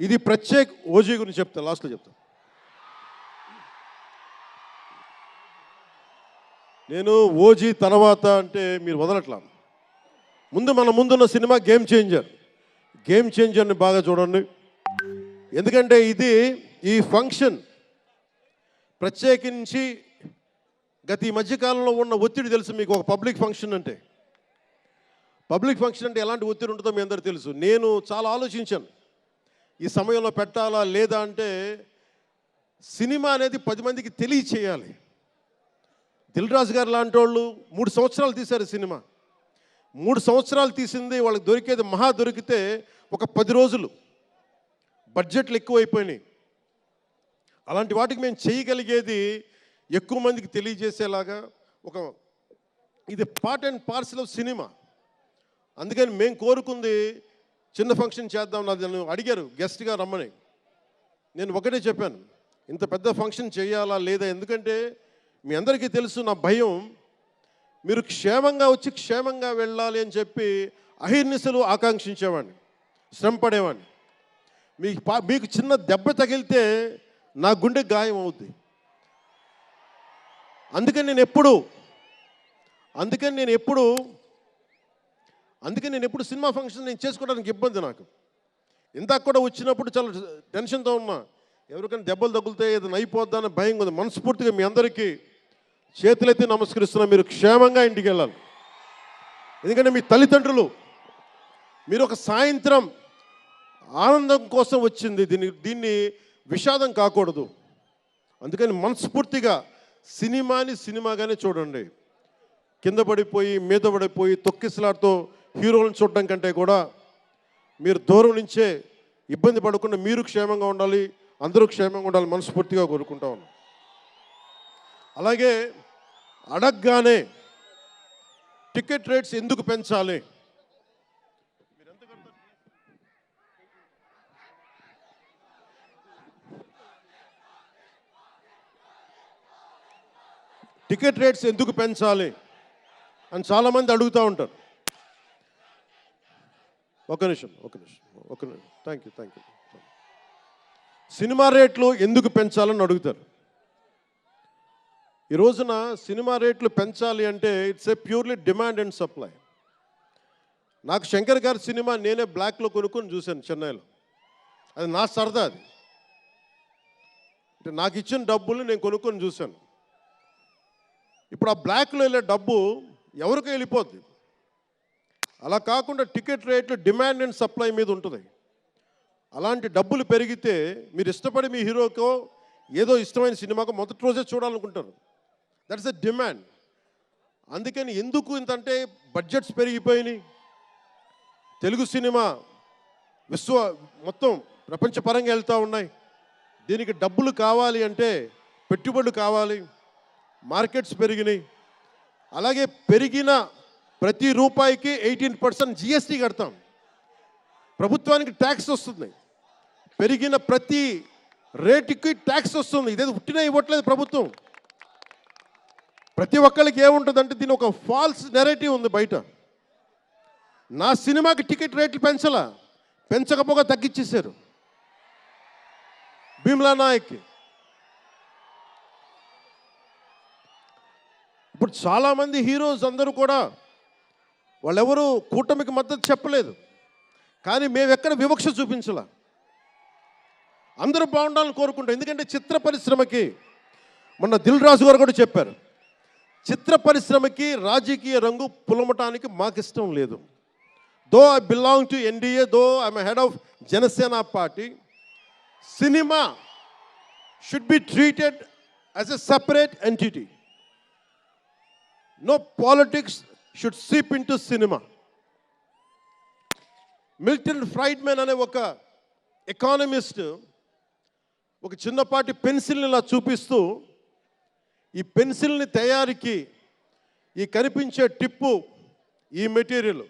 ఇది ప్రత్యేక ఓజీ గురించి చెప్తా లాస్ట్లో చెప్తా. నేను ఓజీ తర్వాత అంటే మీరు వదలట్లా. ముందు మన ముందున్న సినిమా గేమ్ చేంజర్ గేమ్ చేంజర్ని బాగా చూడండి. ఎందుకంటే ఇది ఈ ఫంక్షన్ ప్రత్యేకించి గత ఈ మధ్యకాలంలో ఉన్న ఒత్తిడి తెలుసు మీకు ఒక పబ్లిక్ ఫంక్షన్ అంటే. పబ్లిక్ ఫంక్షన్ అంటే ఎలాంటి ఒత్తిడి ఉంటుందో మీ అందరికీ తెలుసు. నేను చాలా ఆలోచించాను. ఈ సమయంలో పెట్టాలా లేదా అంటే సినిమా అనేది పది మందికి తెలియచేయాలి. దిల్ రాజు గారు లాంటి వాళ్ళు మూడు సంవత్సరాలు తీశారు సినిమా. మూడు సంవత్సరాలు తీసింది వాళ్ళకి దొరికేది మహా దొరికితే ఒక పది రోజులు. బడ్జెట్లు ఎక్కువైపోయినాయి. అలాంటి వాటికి మేము చేయగలిగేది ఎక్కువ మందికి తెలియజేసేలాగా ఒక ఇది part and parcel of cinema. అందుకని మేము కోరుకుంది చిన్న ఫంక్షన్ చేద్దాం నాది నన్ను అడిగారు గెస్ట్గా రమ్మని. నేను ఒకటే చెప్పాను ఇంత పెద్ద ఫంక్షన్ చేయాలా లేదా? ఎందుకంటే మీ అందరికీ తెలుసు నా భయం. మీరు క్షేమంగా వచ్చి క్షేమంగా వెళ్ళాలి అని చెప్పి అహిర్నిశలు ఆకాంక్షించేవాడిని శ్రమ పడేవాడిని మీకు మీకు చిన్న దెబ్బ తగిలితే నా గుండె గాయం అవుద్ది. అందుకని నేను ఎప్పుడు అందుకని నేను ఎప్పుడు అందుకే నేను ఎప్పుడు సినిమా ఫంక్షన్ నేను చేసుకోవడానికి ఇబ్బంది నాకు. ఇందాక కూడా వచ్చినప్పుడు చాలా టెన్షన్తో ఉన్నా. ఎవరికైనా దెబ్బలు తగులితే ఏదైనా అయిపోద్దా అని భయం ఉంది. మనస్ఫూర్తిగా మీ అందరికీ చేతులైతే నమస్కరిస్తున్నా. మీరు క్షేమంగా ఇంటికి వెళ్ళాలి. ఎందుకంటే మీ తల్లిదండ్రులు మీరు ఒక సాయంత్రం ఆనందం కోసం వచ్చింది. దీన్ని దీన్ని విషాదం కాకూడదు. అందుకని మనస్ఫూర్తిగా సినిమాని సినిమాగానే చూడండి. కింద పడిపోయి మీద పడిపోయి తొక్కిసలాడుతూ హీరోలను చూడడం కంటే కూడా మీరు దూరం నుంచే ఇబ్బంది పడకుండా మీరు క్షేమంగా ఉండాలి అందరూ క్షేమంగా ఉండాలి మనస్ఫూర్తిగా కోరుకుంటా ఉన్నాం. అలాగే అడగగానే టికెట్ రేట్స్ ఎందుకు పెంచాలి? టికెట్ రేట్స్ ఎందుకు పెంచాలి అని చాలామంది అడుగుతూ ఉంటారు. ఒక నిమిషం ఒక నిమిషం ఒక నిమిషం. Thank you thank you cinema రేట్లు ఎందుకు పెంచాలని అడుగుతారు? ఈ రోజున సినిమా రేట్లు పెంచాలి అంటే it's a purely demand and supply నాకు శంకర్ గారి సినిమా నేనే బ్లాక్లో కొనుక్కొని చూశాను చెన్నైలో. అది నా సరదా అది. అంటే నాకు ఇచ్చిన డబ్బుల్ని నేను కొనుక్కొని చూశాను. ఇప్పుడు ఆ బ్లాక్లో వెళ్ళే డబ్బు ఎవరికి వెళ్ళిపోద్ది? అలా కాకుండా టికెట్ రేట్లు డిమాండ్ అండ్ సప్లై మీద ఉంటుంది. అలాంటి డబ్బులు పెరిగితే మీరు ఇష్టపడి మీ హీరోకో ఏదో ఇష్టమైన సినిమాకో మొదటి రోజే చూడాలనుకుంటారు. దట్స్ ఎ డిమాండ్ అందుకని ఎందుకు ఇంతంటే బడ్జెట్స్ పెరిగిపోయినాయి. తెలుగు సినిమా విశ్వ మొత్తం ప్రపంచపరంగా వెళ్తూ ఉన్నాయి. దీనికి డబ్బులు కావాలి అంటే పెట్టుబడులు కావాలి. మార్కెట్స్ పెరిగినాయి. అలాగే పెరిగిన ప్రతి రూపాయికి ఎయిటీన్ పర్సెంట్ జిఎస్టీ కడతాం. ప్రభుత్వానికి ట్యాక్స్ వస్తుంది. పెరిగిన ప్రతి రేటుకి ట్యాక్స్ వస్తుంది. ఇదేది ఉట్టినా ఇవ్వట్లేదు ప్రభుత్వం. ప్రతి ఒక్కరికి ఏముంటుందంటే దీని ఒక ఫాల్స్ నెరేటివ్ ఉంది బయట. నా సినిమాకి టికెట్ రేట్లు పెంచలా? పెంచకపోగా తగ్గించేశారు భీమ్లా నాయక్. ఇప్పుడు చాలామంది హీరోస్ అందరూ కూడా వాళ్ళెవరూ కూటమికి మద్దతు చెప్పలేదు. కానీ మేము ఎక్కడ వివక్ష చూపించాల? అందరూ బాగుండాలని కోరుకుంటాం. ఎందుకంటే చిత్ర పరిశ్రమకి మొన్న దిల్ రాజు గారు కూడా చెప్పారు. చిత్ర పరిశ్రమకి రాజకీయ రంగు పులమటానికి మాకు ఇష్టం లేదు though I belong to NDA though I'm head of Janasena party cinema should be treated as a separate entity no politics should seep into cinema Milton Friedman అనే ఒక ఎకానమిస్ట్ ఒక చిన్నపాటి పెన్సిల్ని ఇలా చూపిస్తూ ఈ పెన్సిల్ని తయారీకి ఈ కనిపించే టిప్పు ఈ మెటీరియల్.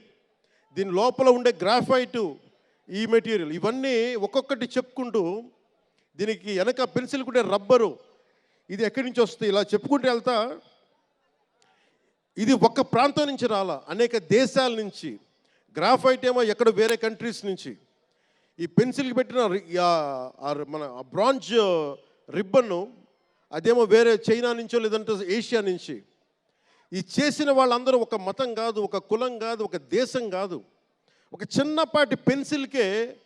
దీని లోపల ఉండే గ్రాఫైటు ఈ మెటీరియల్. ఇవన్నీ ఒక్కొక్కటి చెప్పుకుంటూ దీనికి వెనక పెన్సిల్ ఉండే రబ్బరు ఇది ఎక్కడి నుంచి వస్తుంది? ఇలా చెప్పుకుంటూ వెళ్తా ఇది ఒక్క ప్రాంతం నుంచి రాలా. అనేక దేశాల నుంచి. గ్రాఫైట్ ఏమో ఎక్కడ వేరే కంట్రీస్ నుంచి. ఈ పెన్సిల్కి పెట్టిన మన బ్రాంజ్ రిబ్బన్ను అదేమో వేరే చైనా నుంచో లేదంటే ఏషియా నుంచి. ఈ చేసిన వాళ్ళందరూ ఒక మతం కాదు ఒక కులం కాదు ఒక దేశం కాదు. ఒక చిన్నపాటి పెన్సిల్కే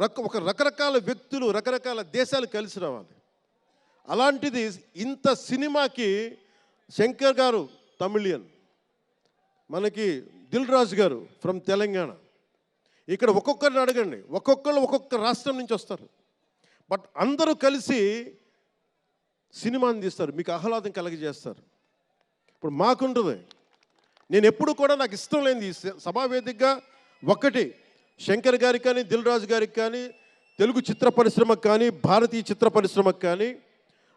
రక ఒక రకరకాల వ్యక్తులు రకరకాల దేశాలు కలిసి రావాలి. అలాంటిది ఇంత సినిమాకి శంకర్ గారు తమిళియన్. మనకి దిల్ రాజు గారు ఫ్రమ్ తెలంగాణ. ఇక్కడ ఒక్కొక్కరిని అడగండి. ఒక్కొక్కరు ఒక్కొక్క రాష్ట్రం నుంచి వస్తారు. బట్ అందరూ కలిసి సినిమాని తీస్తారు. మీకు ఆహ్లాదం కలిగజేస్తారు. ఇప్పుడు మాకుంటుంది నేను ఎప్పుడు కూడా నాకు ఇష్టం లేనిది సభావేదికగా ఒక్కటి శంకర్ గారికి కానీ దిల్ రాజు గారికి కానీ తెలుగు చిత్ర పరిశ్రమకు కానీ భారతీయ చిత్ర పరిశ్రమకు కానీ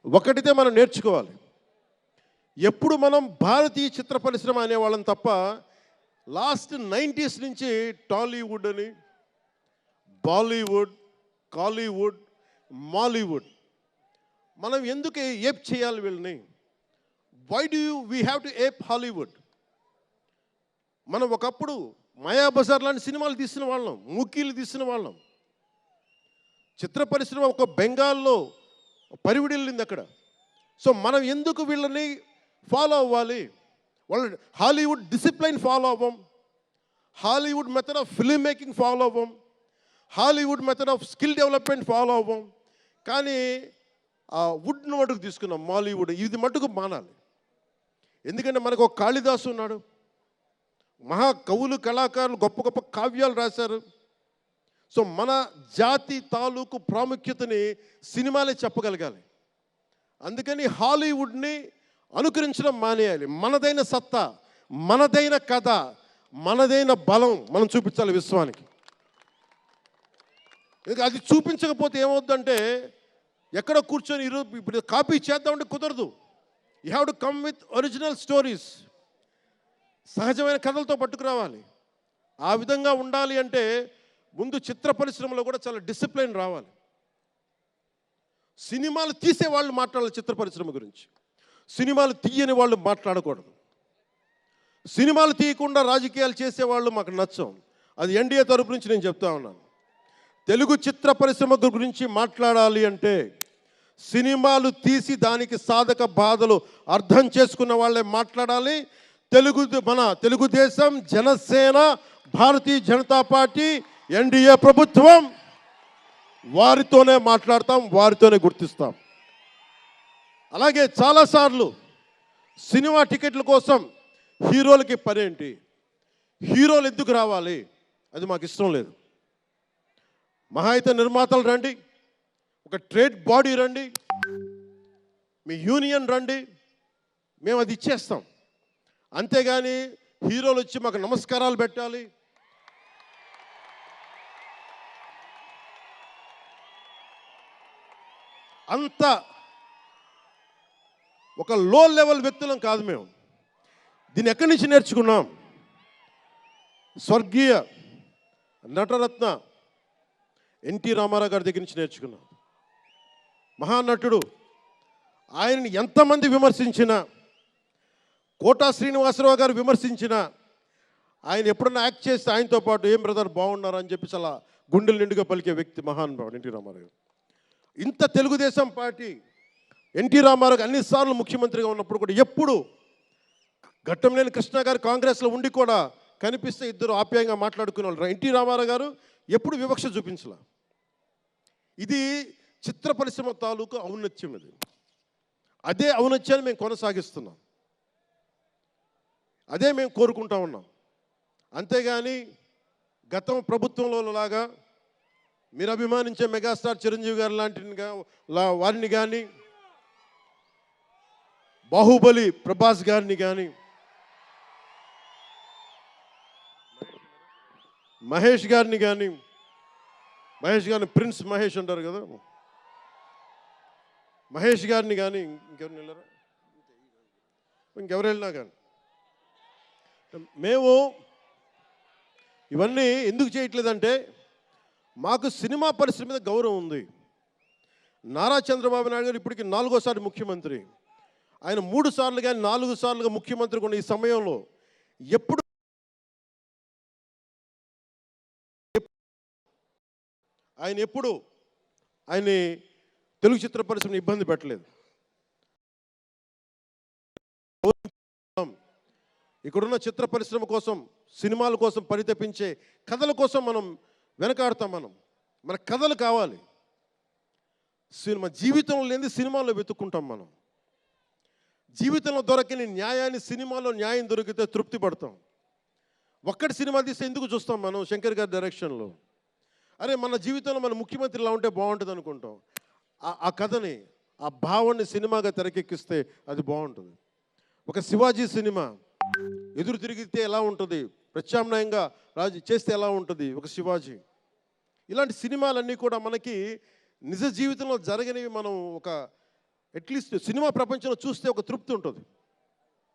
ఒకటితే మనం నేర్చుకోవాలి. ఎప్పుడు మనం భారతీయ చిత్ర పరిశ్రమ అనేవాళ్ళం తప్ప లాస్ట్ నైంటీస్ నుంచి టాలీవుడ్ అని బాలీవుడ్ కాలీవుడ్ మాలీవుడ్. మనం ఎందుకు ఏప్ చేయాలి వీళ్ళని? Why do you we have to ape Hollywood మనం ఒకప్పుడు మాయాబజార్ లాంటి సినిమాలు తీసిన వాళ్ళం మూకీలు తీసిన వాళ్ళం. చిత్ర పరిశ్రమ ఒక బెంగాల్లో పరివిడిల్లింది అక్కడ. సో మనం ఎందుకు వీళ్ళని ఫాలో అవ్వాలి. వాళ్ళ Hollywood discipline follow అవ్వం. Hollywood method of film making follow అవ్వం. Hollywood method of skill development follow అవ్వం. కానీ ఆ వుడ్ను మటుకు తీసుకున్నాం మాలీవుడ్. ఇది మటుకు మానాలి. ఎందుకంటే మనకు ఒక కాళిదాసు ఉన్నాడు. మహా కవులు కళాకారులు గొప్ప గొప్ప కావ్యాలు రాశారు. సో మన జాతి తాలూకు ప్రాముఖ్యతని సినిమాలే చెప్పగలగాలి. అందుకని హాలీవుడ్ని అనుకరించడం మానేయాలి. మనదైన సత్తా మనదైన కథ మనదైన బలం మనం చూపించాలి విశ్వానికి. అది చూపించకపోతే ఏమవుద్దంటే ఎక్కడ కూర్చొని ఈరోజు ఇప్పుడు కాపీ చేద్దామంటే కుదరదు. You have to come with original stories సహజమైన కథలతో పట్టుకురావాలి. ఆ విధంగా ఉండాలి అంటే ముందు చిత్ర పరిశ్రమలో కూడా చాలా డిసిప్లిన్ రావాలి. సినిమాలు తీసే వాళ్ళు మాట్లాడాలి చిత్ర పరిశ్రమ గురించి. సినిమాలు తీయని వాళ్ళు మాట్లాడకూడదు. సినిమాలు తీయకుండా రాజకీయాలు చేసేవాళ్ళు మాకు నచ్చం. అది ఎన్డీఏ తరపు నుంచి నేను చెప్తా ఉన్నాను. తెలుగు చిత్ర పరిశ్రమ గురించి మాట్లాడాలి అంటే సినిమాలు తీసి దానికి సాధక బాధలు అర్థం చేసుకున్న వాళ్ళే మాట్లాడాలి. తెలుగు మన తెలుగుదేశం జనసేన భారతీయ జనతా పార్టీ ఎన్డీఏ ప్రభుత్వం వారితోనే మాట్లాడతాం వారితోనే గుర్తిస్తాం. అలాగే చాలాసార్లు సినిమా టికెట్ల కోసం హీరోలకి పనేంటి? హీరోలు ఎందుకు రావాలి? అది మాకు ఇష్టం లేదు. మహాయుత నిర్మాతలు రండి ఒక ట్రేడ్ బాడీ రండి మీ యూనియన్ రండి మేము అది ఇచ్చేస్తాం. అంతేగాని హీరోలు వచ్చి మాకు నమస్కారాలు పెట్టాలి. అంత ఒక లో లెవెల్ వ్యక్తులం కాదు మేము. దీన్ని ఎక్కడి నుంచి నేర్చుకున్నాం? స్వర్గీయ నటరత్న ఎన్టీ రామారావు గారి దగ్గర నుంచి నేర్చుకున్నాం. మహానటుడు ఆయనని ఎంతమంది విమర్శించినా కోటా శ్రీనివాసరావు గారు విమర్శించినా ఆయన ఎప్పుడన్నా యాక్ట్ చేస్తే ఆయనతో పాటు ఏం బ్రదర్ బాగున్నారు? అని చెప్పి చాలా గుండెలు నిండుగా పలికే వ్యక్తి మహానుభావుడు ఎన్టీ రామారావు ఇంత తెలుగుదేశం పార్టీ ఎన్టీ రామారావు అన్ని అన్నిసార్లు ముఖ్యమంత్రిగా ఉన్నప్పుడు కూడా ఎప్పుడు ఘట్టంలేని కృష్ణ గారు కాంగ్రెస్లో ఉండి కూడా కనిపిస్తే ఇద్దరు ఆప్యాయంగా మాట్లాడుకునే వాళ్ళు ఎన్టీ రామారావు గారు ఎప్పుడు వివక్ష చూపించాల. ఇది చిత్ర పరిశ్రమ తాలూకు ఔన్నత్యం ఇది. అదే ఔన్నత్యాన్ని మేము కొనసాగిస్తున్నాం. అదే మేము కోరుకుంటా ఉన్నాం. అంతేగాని గతం ప్రభుత్వంలో లాగా మీరు అభిమానించే మెగాస్టార్ చిరంజీవి గారు లాంటి వారిని కానీ బాహుబలి ప్రభాస్ గారిని కానీ మహేష్ గారిని కానీ మహేష్ గారిని ప్రిన్స్ మహేష్ అంటారు కదా. మహేష్ గారిని కానీ ఇంకెవరిని వెళ్ళారా? ఇంకెవరు వెళ్ళినా కానీ మేము ఇవన్నీ ఎందుకు చేయట్లేదంటే మాకు సినిమా పరిశ్రమ మీద గౌరవం ఉంది. నారా చంద్రబాబు నాయుడు గారు ఇప్పటికి నాలుగోసారి ముఖ్యమంత్రి. ఆయన మూడు సార్లు కానీ నాలుగు సార్లుగా ముఖ్యమంత్రి ఉన్న ఈ సమయంలో ఎప్పుడు ఆయన ఎప్పుడు ఆయన్ని తెలుగు చిత్ర పరిశ్రమని ఇబ్బంది పెట్టలేదు. ఇక్కడున్న చిత్ర పరిశ్రమ కోసం సినిమాల కోసం పరితపించే కథల కోసం మనం వెనకాడతాం మనం. మన కథలు కావాలి. సినిమా జీవితంలో లేని సినిమాలో వెతుక్కుంటాం మనం. జీవితంలో దొరకని న్యాయాన్ని సినిమాలో న్యాయం దొరికితే తృప్తి పడతాం. ఒక్కటి సినిమా తీస్తే ఎందుకు చూస్తాం మనం? శంకర్ గారి డైరెక్షన్లో. అరే మన జీవితంలో మన ముఖ్యమంత్రి ఇలా ఉంటే బాగుంటుంది అనుకుంటాం. ఆ- ఆ కథని ఆ భావాన్ని సినిమాగా తెరకెక్కిస్తే అది బాగుంటుంది. ఒక శివాజీ సినిమా ఎదురు తిరిగితే ఎలా ఉంటుంది? ప్రత్యామ్నాయంగా రాజు చేస్తే ఎలా ఉంటుంది? ఒక శివాజీ. ఇలాంటి సినిమాలన్నీ కూడా మనకి నిజ జీవితంలో జరగనివి మనం ఒక అట్లీస్ట్ సినిమా ప్రపంచంలో చూస్తే ఒక తృప్తి ఉంటుంది.